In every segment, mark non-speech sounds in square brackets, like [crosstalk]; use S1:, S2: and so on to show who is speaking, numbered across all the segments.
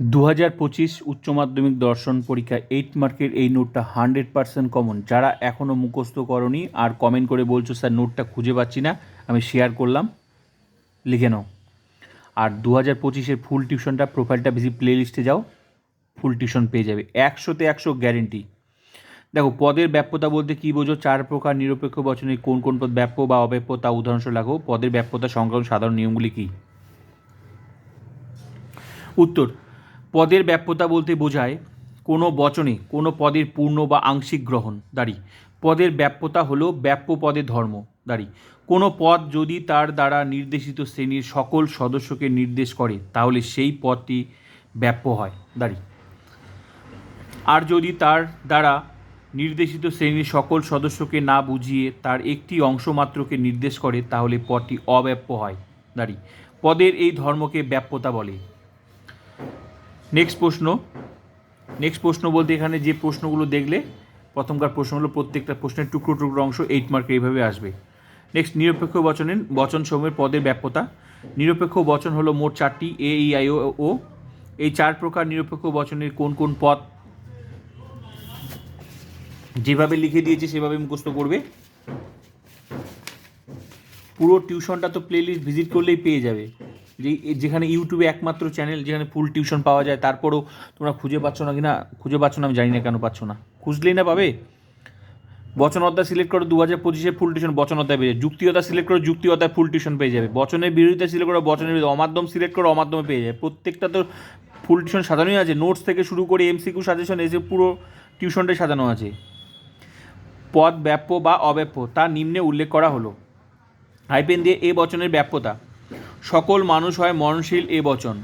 S1: দু হাজার পঁচিশ উচ্চ মাধ্যমিক দর্শন পরীক্ষা এইট মার্কের এই নোটটা হান্ড্রেড পার্সেন্ট কমন যারা এখনও মুখস্থ করনি আর কমেন্ট করে বলছো, স্যার, নোটটা খুঁজে পাচ্ছি না, আমি শেয়ার করলাম। লিখে নাও। আর দু হাজার পঁচিশের ফুল টিউশনটা প্রোফাইলটা বেশি প্লে লিস্টে যাও ফুল টিউশন পেয়ে যাবে। একশোতে একশো গ্যারেন্টি দেখো, পদের ব্যাপ্যতা বলতে কী বোঝো? চার প্রকার নিরপেক্ষ বচনে কোন কোন পদ ব্যাপ্য বা অব্যাপ্য তা উদাহরণস্বরূপ লাগো। পদের ব্যাপ্যতা সংক্রান্ত সাধারণ নিয়মগুলি কী? উত্তর পদের ব্যাপ্যতা বলতে বোঝায় কোনো বচনে, কোনো পদের পূর্ণ বা আংশিক গ্রহণ। দাঁড়ি, পদের ব্যাপ্যতা হলো ব্যাপ্য পদের ধর্ম। দাঁড়ি, কোনো পদ যদি তার দ্বারা নির্দেশিত শ্রেণির সকল সদস্যকে নির্দেশ করে, তাহলে সেই পদটি ব্যাপ্য হয়। দাঁড়ি, আর যদি তার দ্বারা নির্দেশিত শ্রেণির সকল সদস্যকে না বুঝিয়ে তার একটি অংশ মাত্রকে নির্দেশ করে, তাহলে পদটি অব্যাপ্য হয়। দাঁড়ি, পদের এই ধর্মকে ব্যাপ্যতা বলে। নেক্সট প্রশ্ন। নেক্সট প্রশ্ন বলতে এখানে যে প্রশ্নগুলো দেখলে, প্রথমকার প্রশ্নগুলো প্রত্যেকটা প্রশ্নের টুকরো টুকরো অংশ এইট মার্কে এইভাবে আসবে। নেক্সট নিরপেক্ষ বচনের বচন সমূহের পদের ব্যাপ্যতা। নিরপেক্ষ বচন হলো মোট চারটি এ ই আই ও এই চার প্রকার নিরপেক্ষ বচনের কোন কোন পদ যেভাবে লিখে দিয়েছে সেভাবে মুখস্থ করবে। পুরো টিউশনটা তো প্লেলিস্ট ভিজিট করলেই পেয়ে যাবে। যেখানে ইউটিউবে একমাত্র চ্যানেল যেখানে ফুল টিউশন পাওয়া যায়, তারপরও তোমরা খুঁজে পাচ্ছ না কি না খুঁজে পাচ্ছ না, আমি জানি না কেন পাচ্ছ না। খুঁজলেই না পাবে? বচন অধ্যায় সিলেক্ট করো দু হাজার পঁচিশে ফুল টিউশন বচন অধ্যায় পেয়ে যাবে। যুক্তি অধ্যায় সিলেক্ট করো যুক্তি অধ্যায় ফুল টিউশন পেয়ে যাবে। বচনের বিরোধিতা সিলেক্ট করো, বচনের বিরোধী অমাধ্যম সিলেক্ট করো, অমাধ্যমে পেয়ে যাবে। প্রত্যেকটা তো ফুল টিউশন সাজানোই আছে। নোটস থেকে শুরু করে এমসিকিউ সাজেশন এসে পুরো টিউশনটাই সাজানো আছে। পদ, ব্যাপ্য বা অব্যাপ্য, তা নিম্নে উল্লেখ করা হলো। হাইপেন দিয়ে এ বচনের ব্যাপ্যতা। সকল মানুষ হয় মরণশীল এ বচন।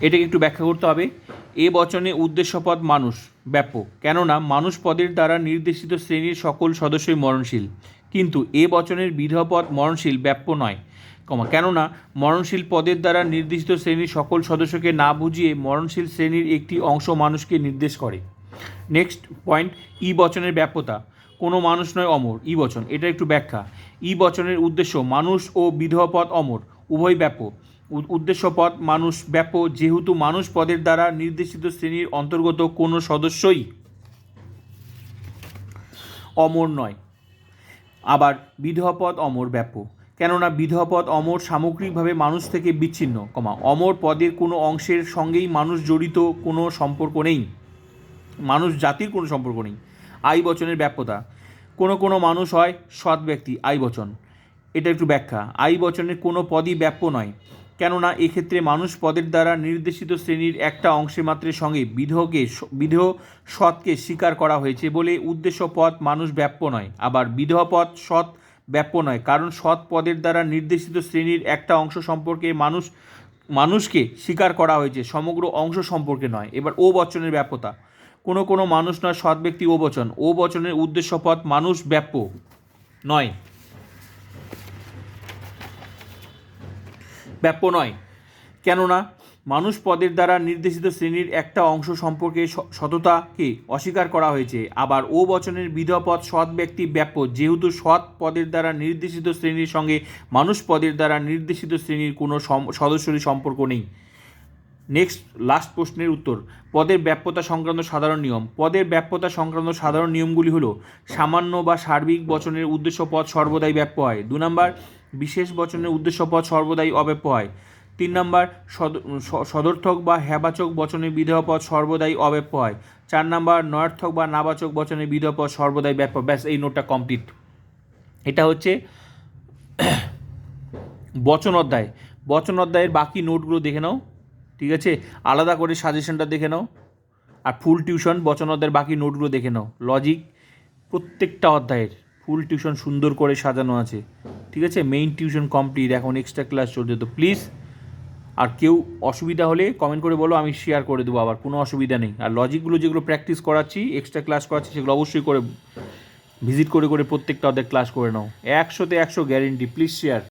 S1: এটাকে একটু ব্যাখ্যা করতে হবে। এ বচনে উদ্দেশ্যপদ মানুষ, ব্যাপক। কেননা মানুষ পদের দ্বারা নির্দেশিত শ্রেণির সকল সদস্যই মরণশীল। কিন্তু এ বচনের বিধপদ মরণশীল ব্যাপ্য নয়। কমা, কেননা মরণশীল পদের দ্বারা নির্দিষ্ট শ্রেণির সকল সদস্যকে না বুঝিয়ে মরণশীল শ্রেণির একটি অংশ মানুষকে নির্দেশ করে। নেক্সট পয়েন্ট ই বচনের ব্যাপ্যতা। কোনো মানুষ নয় অমর, ই বচন, এটা একটু ব্যাখ্যা। ই বচনের উদ্দেশ্য মানুষ ও বিধবা পদ অমর, উভয় ব্যাপক। উদ্দেশ্য পদ মানুষ ব্যাপ যেহেতু মানুষ পদের দ্বারা নির্দেশিত শ্রেণির অন্তর্গত কোনো সদস্যই অমর নয়। আবার বিধবা পদ অমর ব্যাপক, কেননা বিধবা পদ অমর সামগ্রিকভাবে মানুষ থেকে বিচ্ছিন্ন, কমা, অমর পদের কোনো অংশের সঙ্গেই মানুষ জড়িত কোনো সম্পর্ক নেই। মানুষ জাতির কোনো সম্পর্ক নেই। আই বচনের ব্যাপ্যতা। কোনো কোনো মানুষ হয় সৎ ব্যক্তি, আই বচন। এটা একটু ব্যাখ্যা। আই বচনের কোনো পদই ব্যাপ্য নয়, কেননা এক্ষেত্রে মানুষ পদের দ্বারা নির্দেশিত শ্রেণির একটা অংশে মাত্রের সঙ্গে বিধকে বিধ সৎকে স্বীকার করা হয়েছে বলে উদ্দেশ্য পদ মানুষ ব্যাপ্য নয়। আবার বিধবা পদ সৎ ব্যাপ্য নয়, কারণ সৎ পদের দ্বারা নির্দেশিত শ্রেণির একটা অংশ সম্পর্কে মানুষ, মানুষকে স্বীকার করা হয়েছে। সমগ্র অংশ সম্পর্কে নয়। এবার ও বচনের ব্যাপ্যতা। কোনো কোনো মানুষ নয়, সৎ ব্যক্তি ও বচন। ও বচনের উদ্দেশ্য পদ মানুষ ব্যাপ্য। নয়। ব্যাপ্য নয়। কেননা, মানুষ পদের দ্বারা নির্দেশিত শ্রেণির একটা অংশ সম্পর্কে সততাকে অস্বীকার করা হয়েছে। আবার ও বচনের বিধপদ সৎ ব্যক্তি ব্যাপ্য। যেহেতু সৎ পদের দ্বারা নির্দেশিত শ্রেণির সঙ্গে মানুষ পদের দ্বারা নির্দেশিত শ্রেণির কোনো সদস্যরই সম্পর্ক নেই। নেক্সট লাস্ট প্রশ্নের উত্তর। পদের ব্যাপ্যতা সংক্রান্ত সাধারণ নিয়ম। পদের ব্যাপ্যতা সংক্রান্ত সাধারণ নিয়মগুলি হলো, সামান্য বা সার্বিক বচনের উদ্দেশ্য পদ সর্বদাই ব্যাপ্য হয়। দু নম্বর, বিশেষ বচনের উদ্দেশ্য পদ সর্বদাই অব্যাপ্য হয়। তিন নম্বর, সদ- সদর্থক বা হ্যাবাচক বচনের বিধেয় পদ সর্বদাই অব্যাপ্য হয়। চার নম্বর, নয়ার্থক বা নাবাচক বচনের বিধেয় পদ সর্বদাই ব্যাপ্য ব্যাস, এই নোটটা কমপ্লিট এটা হচ্ছে [clears throat] বচন অধ্যায়। বচন অধ্যায়ের বাকি নোটগুলো দেখে নাও। ঠিক আছে? আলাদা করে সাজেশনটা দেখে নাও। আর ফুল টিউশন বচন অধ্যায়ের বাকি নোটগুলো দেখে নাও। লজিক প্রত্যেকটা অধ্যায়ের ফুল টিউশন সুন্দর করে সাজানো আছে। ঠিক আছে? মেইন টিউশন কমপ্লিট এখন এক্সট্রা ক্লাস চলছে। তো প্লিজ আর কেউ অসুবিধা হলে কমেন্ট করে বলো, আমি শেয়ার করে দেবো আবার। কোনো অসুবিধা নেই। আর লজিকগুলো যেগুলো প্র্যাকটিস করাচ্ছি এক্সট্রা ক্লাস করাচ্ছি, সেগুলো অবশ্যই করে ভিজিট করে করে প্রত্যেকটা ওদের ক্লাস করে নাও। একশোতে একশো গ্যারেন্টি প্লিজ শেয়ার